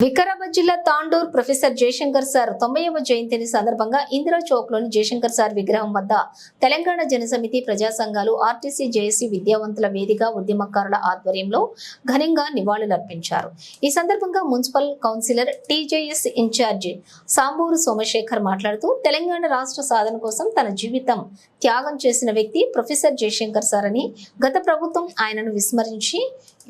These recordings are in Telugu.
వికారాబాద్ జిల్లా తాండూర్ ప్రొఫెసర్ జయశంకర్ సార్ తొంభైవ జయంతిని సందర్భంగా ఇందిరా చౌక్లోని జయశంకర్ సార్ విగ్రహం వద్ద తెలంగాణ జనసమితి ప్రజా సంఘాలు ఆర్టీసీ జేఏసీ విద్యావంతుల వేదిక ఉద్యమకారుల ఆధ్వర్యంలో ఘనంగా నివాళులర్పించారు. ఈ సందర్భంగా municipal councillor TJS incharge Samburu Somashekar మాట్లాడుతూ తెలంగాణ రాష్ట్ర సాధన కోసం తన జీవితం త్యాగం చేసిన వ్యక్తి ప్రొఫెసర్ జయశంకర్ సార్ అని గత ప్రభుత్వం ఆయనను విస్మరించి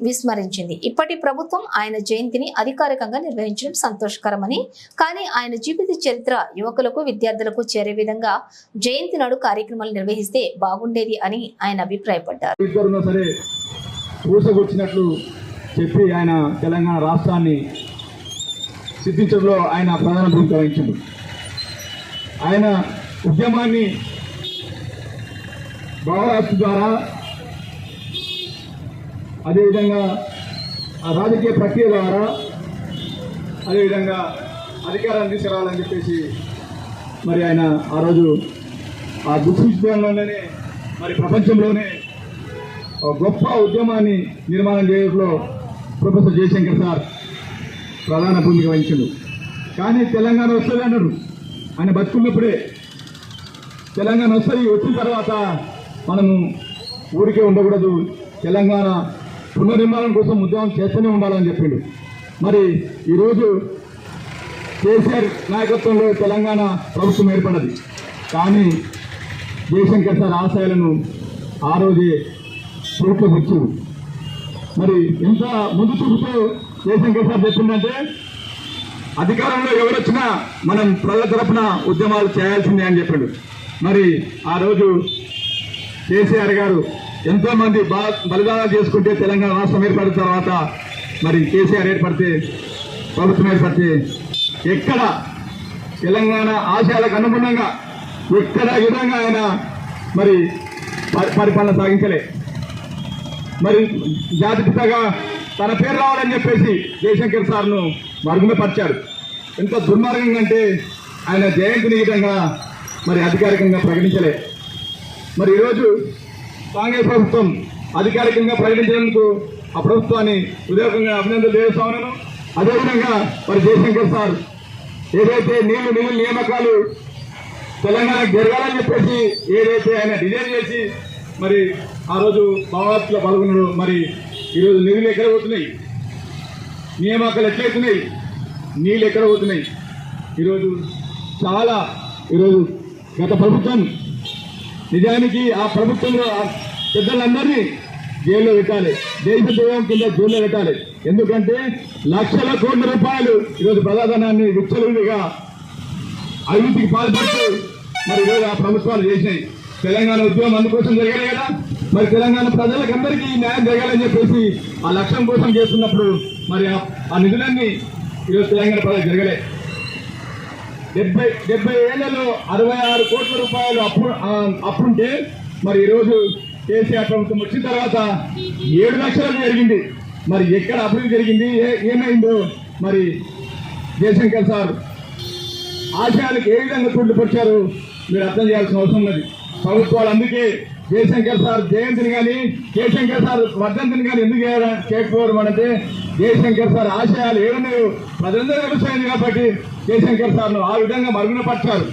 విస్మరించింది. ఇప్పటి ప్రభుత్వం ఆయన జయంతిని అధికారికంగా నిర్వహించడం సంతోషకరమని కానీ ఆయన జీవిత చరిత్ర యువకులకు విద్యార్థులకు చేరే విధంగా జయంతి నాడు కార్యక్రమాలు నిర్వహిస్తే బాగుండేది అని ఆయన అభిప్రాయపడ్డారు. చెప్పి ఆయన తెలంగాణ రాష్ట్రాన్ని సిద్ధించడంలో ఆయన ప్రధాన భూమిక వహించాడు. ఆయన ఉద్యమాన్ని భావరాష్ట్ర ద్వారా అదేవిధంగా ఆ రాజకీయ ప్రక్రియ ద్వారా అదేవిధంగా అధికారాన్ని తీసుకురావాలని చెప్పేసి మరి ఆయన ఆ రోజు ఆ దుఃఖించడంలోనే మరి ప్రపంచంలోనే ఒక గొప్ప ఉద్యమాన్ని నిర్మాణం చేయడంలో ప్రొఫెసర్ జయశంకర్ సార్ ప్రధాన భూమిక వహించాడు. కానీ తెలంగాణ వస్తుంది అన్నాడు. ఆయన బతుకున్నప్పుడే తెలంగాణ వస్తుంది వచ్చిన తర్వాత మనము ఊరికే ఉండకూడదు. తెలంగాణ పునర్నిర్మాణం కోసం ఉద్యమం చేస్తూనే ఉండాలని చెప్పిండు. మరి ఈరోజు కేసీఆర్ నాయకత్వంలో తెలంగాణ ప్రభుత్వం ఏర్పడ్డది కానీ జయశంకర్ సార్ ఆశయాలను ఆ రోజే ప్రభుత్వం వచ్చారు మరి ఎంత ముందు చూపుతూ జయశంకర్ సార్ చెప్పిందంటే అధికారంలో ఎవరొచ్చినా మనం ప్రజల తరపున ఉద్యమాలు చేయాల్సిందే అని చెప్పాడు. మరి ఆ రోజు కేసీఆర్ గారు ఎంతో మంది బా- బలిదానాలు చేసుకుంటే తెలంగాణ రాష్ట్రం ఏర్పడిన తర్వాత మరి కేసీఆర్ ఏర్పడితే ప్రభుత్వం ఏర్పడితే ఎక్కడ తెలంగాణ ఆశయాలకు అనుగుణంగా ఎక్కడ విధంగా ఆయన మరి పరిపాలన సాగించలే. మరి జాతిపితగా తన పేరు రావాలని చెప్పేసి జయశంకర్ సార్ను పరిచారు ఎంత దుర్మార్గంగా అంటే ఆయన జయంతిని విధంగా మరి అధికారికంగా ప్రకటించలే. మరి ఈరోజు కాంగ్రెస్ ప్రభుత్వం అధికారికంగా ప్రకటించినందుకు ఆ ప్రభుత్వాన్ని హృదయపూర్వకంగా అభినందనలు చేస్తా అదేవిధంగా మరి జయశంకర్ సార్ ఏదైతే నీళ్ళు నీళ్ళు నియామకాలు తెలంగాణకు జరగాలని చెప్పేసి ఏదైతే ఆయన డిజైన్ చేసి మరి ఆ రోజు భావాత్లో పాల్గొన్నాడు మరి ఈరోజు నిధులు ఎక్కడ పోతున్నాయి? నియామకాలు ఎట్లయితున్నాయి నీళ్ళు ఎక్కడ పోతున్నాయి? ఈరోజు చాలా ఈరోజు గత ప్రభుత్వం నిజానికి ఆ ప్రభుత్వంలో పెద్దలందరినీ జైల్లో పెట్టాలి. దేశ దూరం కింద జైల్లో పెట్టాలి. ఎందుకంటే లక్షల కోట్ల రూపాయలు ఈరోజు ప్రజాధనాన్ని విచ్చలుడిగా అవినీతికి పాల్పడుతూ మరి ఈరోజు ఆ ప్రభుత్వాలు చేసినాయి. తెలంగాణ ఉద్యమం అందుకోసం జరగాలి కదా? మరి తెలంగాణ ప్రజలకందరికీ న్యాయం జరగాలని చెప్పేసి ఆ లక్ష్యం కోసం చేస్తున్నప్పుడు మరి ఆ- నిధులన్నీ ఈరోజు తెలంగాణ ప్రజలు జరగలే. డెబ్బై డెబ్బై ఏళ్ళలో అరవై ఆరు కోట్ల రూపాయలు అప్పు అప్పుంటే మరి ఈరోజు కేసీఆర్ ప్రభుత్వం వచ్చిన తర్వాత ఏడు లక్షలకు జరిగింది మరి ఎక్కడ అభివృద్ధి జరిగింది? ఏ- ఏమైందో? మరి జయశంకర్ సార్ ఆశయాలకు ఏ విధంగా తుడిపరిచారు మీరు అర్థం చేయాల్సిన అవసరం ఉన్నది. ప్రభుత్వాలు అందుకే జయశంకర్ సార్ జయంతిని కానీ జయశంకర్ సార్ వర్ధంతిని కానీ ఎందుకు చేయడం- చేయకపోవడం అంటే జయశంకర్ సార్ ఆశయాలు ఏమున్నాయో ప్రజలందరూ తెలుస్తాయింది కాబట్టి జయశంకర్ సార్ను ఆ విధంగా మరుగున పట్టారు.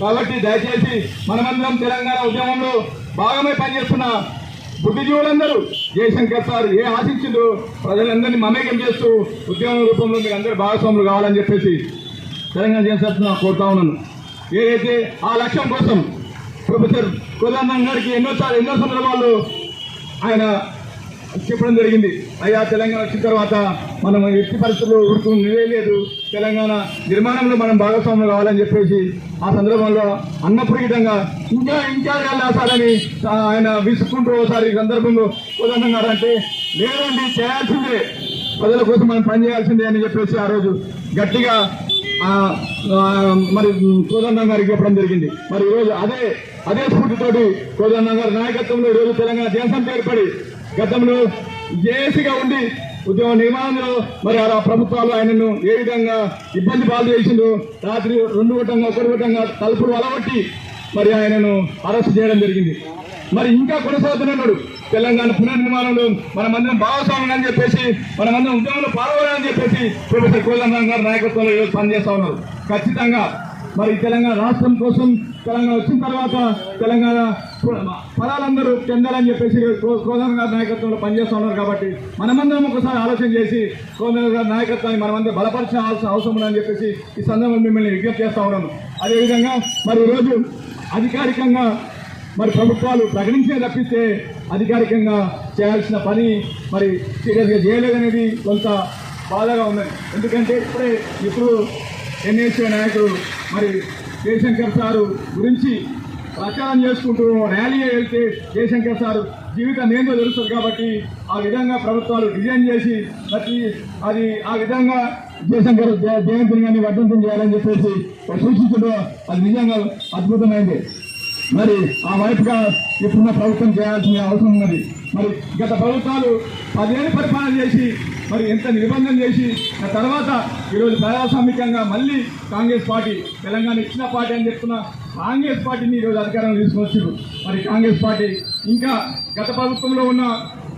కాబట్టి దయచేసి మనమందరం తెలంగాణ ఉద్యమంలో భాగమై పనిచేస్తున్న బుద్ధిజీవులందరూ జయశంకర్ సార్ ఏ ఆశించిందో ప్రజలందరినీ మమేకం చేస్తూ ఉద్యమం రూపంలో మీరు అందరూ భాగస్వాములు కావాలని చెప్పేసి తెలంగాణ చేసేస్తున్నా కోరుతా ఉన్నాను. ఏదైతే ఆ లక్ష్యం కోసం ప్రొఫెసర్ కోదండం గారికి ఎన్నోసార్లు ఎన్నో సందర్భాల్లో ఆయన చెప్పడం జరిగింది. అయ్యా తెలంగాణ వచ్చిన తర్వాత మనం ఎట్టి పరిస్థితుల్లో ఊరుకు నిలేదు తెలంగాణ నిర్మాణంలో మనం భాగస్వామ్యం కావాలని చెప్పేసి ఆ సందర్భంలో అన్నప్పుడు విధంగా ఇంకా ఇంకా వెళ్ళాసారని ఆయన విసుకుంటూ ఒకసారి సందర్భంలో కోదండం లేదండి చేయాల్సిందే. ప్రజల కోసం మనం పని చేయాల్సిందే అని చెప్పేసి ఆ రోజు గట్టిగా మరి కోదండం గారికి చెప్పడం జరిగింది. మరి ఈరోజు అదే అదే స్ఫూర్తితోటి కోదండం గారి నాయకత్వంలో ఈరోజు తెలంగాణ దేశం ఏర్పడి గతంలో జేఏసీగా ఉండి ఉద్యమ నిర్మాణంలో మరి ఆ ప్రభుత్వాలు ఆయనను ఏ విధంగా ఇబ్బంది పాలు చేసిందో రాత్రి రెండు గొట్టంగా ఒకటి గొట్టంగా తలుపులు అలవట్టి మరి ఆయనను అరెస్ట్ చేయడం జరిగింది. మరి ఇంకా కొనసాగుతున్నాడు తెలంగాణ పునర్నిర్మాణంలో మనమందరం భాగస్వామ్యం అని చెప్పేసి మనమందరం ఉద్యమంలో పాల్గొనాలని చెప్పేసి ప్రొఫెసర్ కోదండ గారు నాయకత్వంలో ఈరోజు పనిచేస్తా ఉన్నారు. ఖచ్చితంగా మరి తెలంగాణ రాష్ట్రం కోసం తెలంగాణ వచ్చిన తర్వాత తెలంగాణ పదాలందరూ చెందాలని చెప్పేసి కోదండ గారి నాయకత్వంలో పనిచేస్తూ ఉన్నారు కాబట్టి మనమందరం ఒకసారి ఆలోచన చేసి కోదండ గారి నాయకత్వాన్ని మనమందరం బలపరచాల్సిన అవసరం ఉందని చెప్పేసి ఈ సందర్భంలో మిమ్మల్ని విజ్ఞప్తి చేస్తూ ఉన్నాను. అదేవిధంగా మరి ఈరోజు అధికారికంగా మరి ప్రభుత్వాలు ప్రకటించే తప్పిస్తే అధికారికంగా చేయాల్సిన పని మరి సీరియస్గా చేయలేదనేది కొంత బాధగా ఉన్నది. ఎందుకంటే ఇప్పుడే ఇప్పుడు ఎన్ఎస్ఏ నాయకుడు మరి జయశంకర్ సారు గురించి ప్రచారం చేసుకుంటూ ర్యాలీ వెళ్తే జయశంకర్ సారు జీవితం ఏందో తెలుస్తుంది కాబట్టి ఆ విధంగా ప్రభుత్వాలు డిజైన్ చేసి ప్రతి అది ఆ విధంగా జయశంకర్ జయంతిని కానీ వర్ధంతం చేయాలని చెప్పేసి సూచించడం అది నిజంగా అద్భుతమైంది. మరి ఆ వైపుగా ఇప్పుడున్న ప్రభుత్వం చేయాల్సిన అవసరం ఉన్నది. మరి గత ప్రభుత్వాలు పదేళ్ళు పరిపాలన చేసి మరి ఎంత నిబంధన చేసి ఆ తర్వాత ఈరోజు ప్రజాస్వామికంగా మళ్ళీ కాంగ్రెస్ పార్టీ తెలంగాణ ఇచ్చిన పార్టీ అని చెప్తున్న కాంగ్రెస్ పార్టీని ఈరోజు అధికారంలో తీసుకొచ్చారు మరి కాంగ్రెస్ పార్టీ ఇంకా గత ప్రభుత్వంలో ఉన్న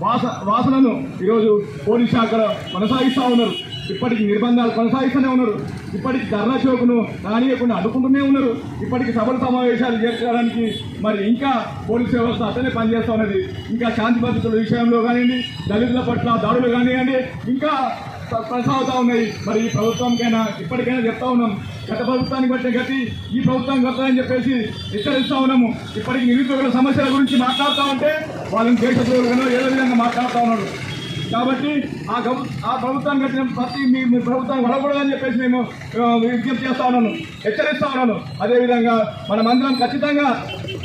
వాస వాసనను ఈరోజు పోలీస్ శాఖలో కొనసాగిస్తూ ఉన్నారు. ఇప్పటికి నిర్బంధాలు కొనసాగిస్తూనే ఉన్నారు. ఇప్పటికి ధర్నా చౌక్ను రానియకుండా అడ్డుకుంటూనే ఉన్నారు. ఇప్పటికి సభల సమావేశాలు చేర్చడానికి మరి ఇంకా పోలీస్ వ్యవస్థ అతనే పనిచేస్తూ ఉన్నది. ఇంకా శాంతి భద్రతల విషయంలో కానివ్వండి దళితుల పట్ల దాడులు కానివ్వండి ఇంకా కొనసాగుతూ ఉన్నాయి. మరి ఈ ప్రభుత్వంకైనా ఇప్పటికైనా చెప్తా ఉన్నాం. గత ప్రభుత్వానికి పట్టిన గతి ఈ ప్రభుత్వం వస్తాయని చెప్పేసి హెచ్చరిస్తా ఉన్నాము. ఇప్పటికి నిరుద్యోగుల సమస్యల గురించి మాట్లాడుతూ ఉంటే వాళ్ళని దేశద్రోహులుగానో ఏదో విధంగా మాట్లాడుతూ ఉన్నారు? కాబట్టి ఆ గబు ఆ ప్రభుత్వం కట్టిన ప్రతి మీ మీ ప్రభుత్వాన్ని వడకూడదని చెప్పేసి మేము విజ్ఞప్తి చేస్తా ఉన్నాను. హెచ్చరిస్తా ఉన్నాను. అదేవిధంగా మనమందరం ఖచ్చితంగా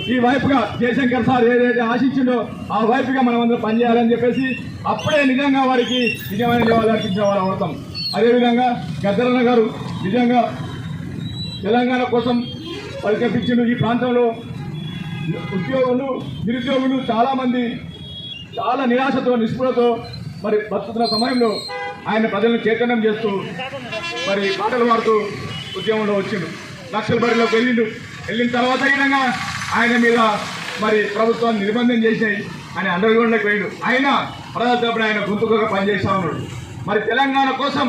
ఈ వైపుగా జయశంకర్ సార్ ఏదైతే ఆశించిండో ఆ వైపుగా మనమందరం పనిచేయాలని చెప్పేసి అప్పుడే నిజంగా వారికి నిజమైన నివాళులు అర్పించిన వారు అవుతాం. అదేవిధంగా గద్దరన్న గారు నిజంగా తెలంగాణ కోసం పరికల్పించిన ఈ ప్రాంతంలో ఉద్యోగులు నిరుద్యోగులు చాలామంది చాలా నిరాశతో నిస్పృహతో మరి బతుకుతున్న సమయంలో ఆయన ప్రజలను చైతన్యం చేస్తూ మరి పాటలు పాడుతూ ఉద్యమంలో వచ్చిండు. లక్షల బరిలోకి వెళ్ళిండు. వెళ్ళిన తర్వాత ఈ ఆయన మీద మరి ప్రభుత్వాన్ని నిర్బంధం చేసినాయి ఆయన అండర్గ్రౌండ్లోకి వెళ్ళిండు ఆయన ప్రజల తరపున ఆయన గొంతుకగా పనిచేస్తా ఉన్నాడు. మరి తెలంగాణ కోసం